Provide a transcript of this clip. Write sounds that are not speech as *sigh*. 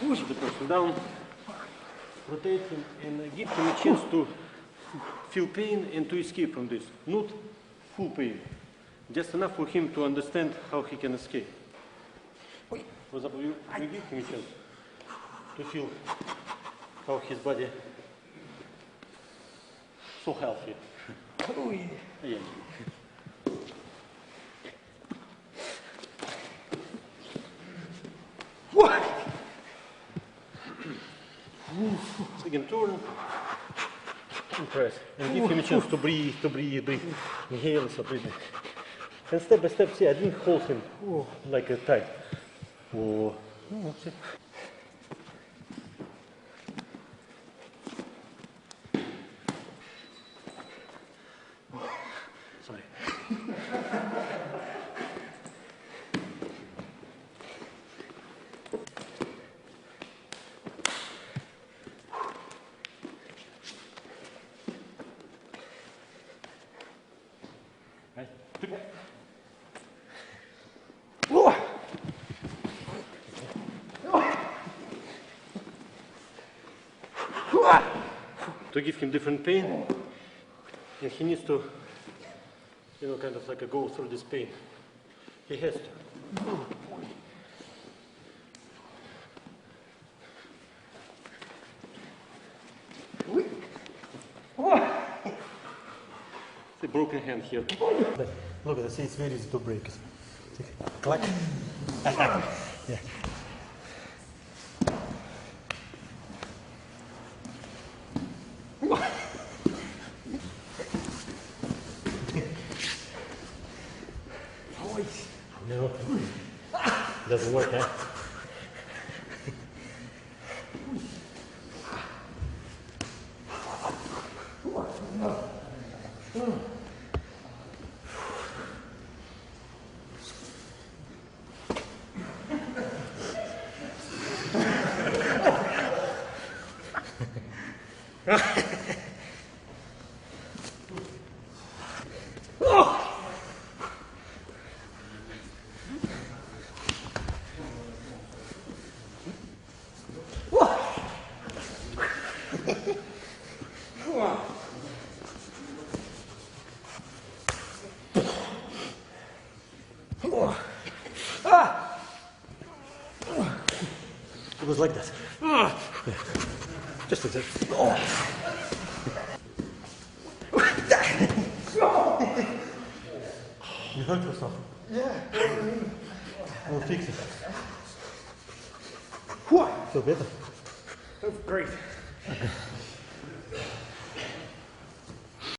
push the person down, rotate him, and give him a chance to feel pain and to escape from this. Not full pain, just enough for him to understand how he can escape. For example, you, you give him a chance to feel how his body so healthy. Yeah. Again, turn and Impress. And give him a chance to breathe, to breathe, breathe. Inhale, so breathe. And step by step, see, I didn't hold him like a tight. Oh. To give him different pain, and he needs to, you know, kind of like a go through this pain. He has to. Broken hand here. Look at this, it's very easy to break. See? Clack. *laughs* yeah. No. Doesn't work, huh? It was like that. Yeah. Just as like that. You hurt yourself. Yeah. We'll fix it. Feel better? That's great. *laughs*